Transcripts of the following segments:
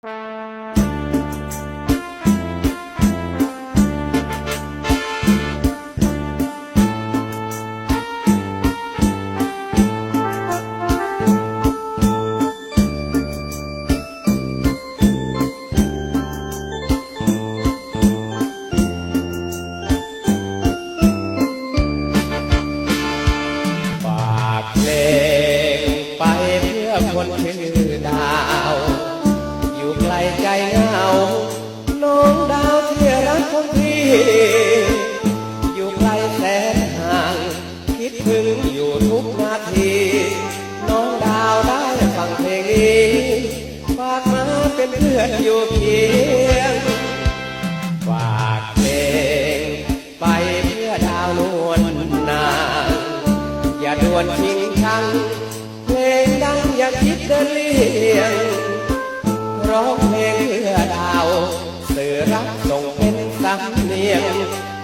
ฝากเพลงไปเพื่อคนชื่อดาว อยู่ไกลใจเหงา น้องดาวที่รักของพี่ อยู่ไกลแสนห่าง คิดถึงอยู่ทุกนาที น้องดาวได้ฟังเพลงนี้ฝากมาเป็นเพื่อนอยู่เคียง ฝากเพลงไปเพื่อดาวนวลนางอย่าด่วนทิ้งชังเพลงดังอย่าคิดเดินเลี่ยง ร้องเพลงเพื่อดาวสื่อรักส่งเป็นสำเนียง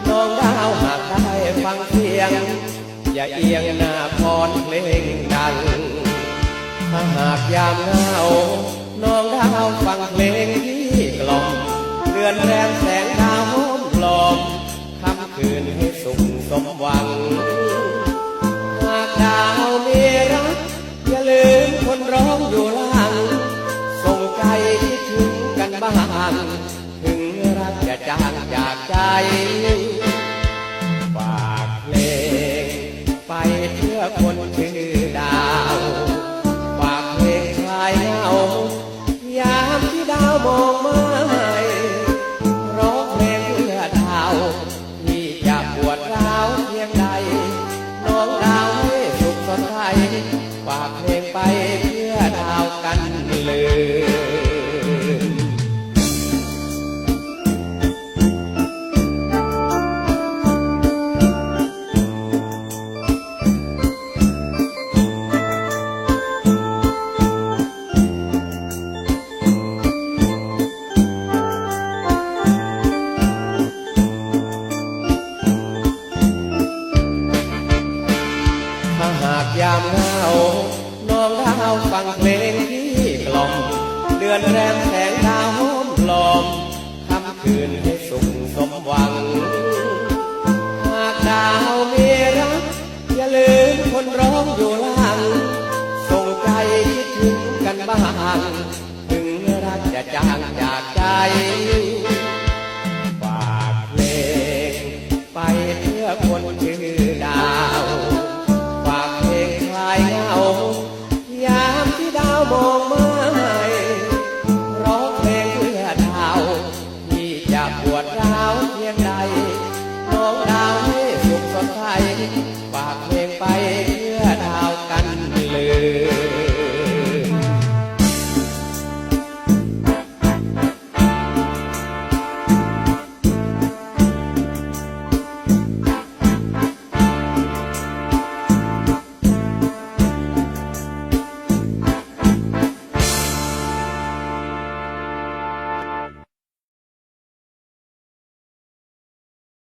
น้องดาวหากได้ฟังเสียง อย่าเอียงหน้าพรเพลงดังถ้าหากยามเหงาน้องดาวฟังเพลงที่กล่อมเดือนแรมแสงดาวหอมลอมค่ำคืนให้สุขสมหวัง จากยามเหงาน้องดาวฟังเพลงที่กล่อม เดือนแรมแสงดาวหอมลอมค่ำคืนให้สุขสมหวัง หากดาวมีรัก อย่าลืมคนร้องอยู่หลังส่งใจคิดถึงกันบ้าง ถึงรักจะจางจากใจ